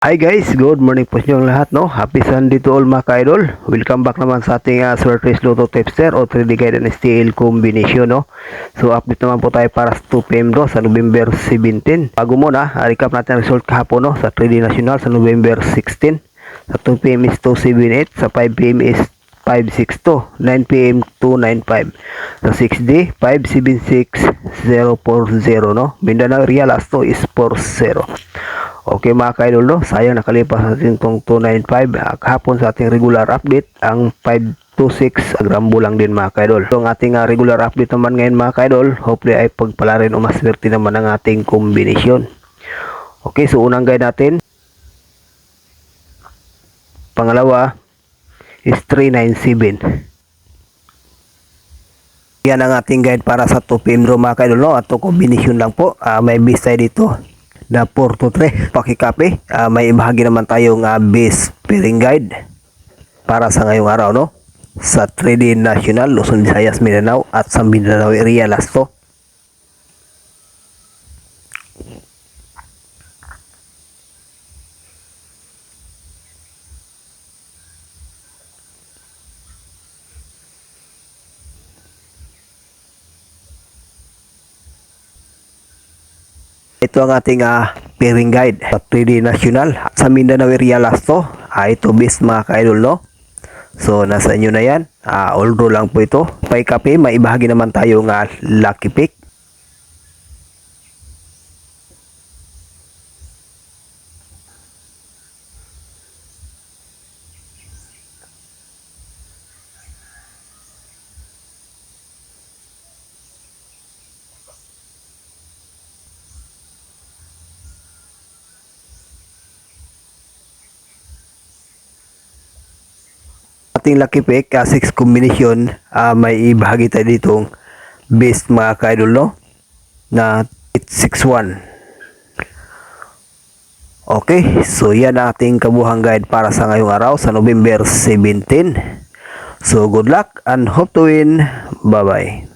Hi guys, good morning po sa lahat no. Happy Sunday to all mga ka-idol. Welcome back naman sa ating uh, Surface Lotto Tipster o 3D Guide and STL combination no. So update naman po tayo para sa 2pm do sa November 17. Bago muna, uh, recap natin ang result kahapon no sa 3D National sa November 16. Sa 2pm is 278, sa 5pm is 562, 9pm 295. Sa 6D 576040 no. Mindanao Real Asto is 40. Okay mga ka-idol, no? sayang nakalipas natin itong 295 uh, kahapon sa ating regular update ang 526 agrambo lang din mga ka-idol. So, ang ating uh, regular update naman ngayon mga ka-idol, hopefully ay pagpala rin o maswerte naman ang ating kombinasyon. Okay, so unang guide natin. Pangalawa is 397. Yan ang ating guide para sa 2 PM mga ka-idol, no? At kombinasyon lang po. Ah, may base tayo dito na 4 to 3 pakikape. Ah, may ibahagi naman tayong uh, base pairing guide para sa ngayong araw, no? Sa 3D National, Luzon, Visayas, Mindanao at sa Mindanao area last to. Ito ang ating uh, pairing guide sa 3D National sa Mindanao area last to. Ah, ito base mga ka-idol no. So nasa inyo na yan. Ah, all draw lang po ito. Pay kape, may ibahagi naman tayo ng lucky pick. Ating lucky pick, uh, 6 combination, ah, may ibahagi tayo ditong base mga ka-idol, no? Na 861. Okay, so yan ang ating kabuhang guide para sa ngayong araw sa November 17. So good luck and hope to win. Bye-bye.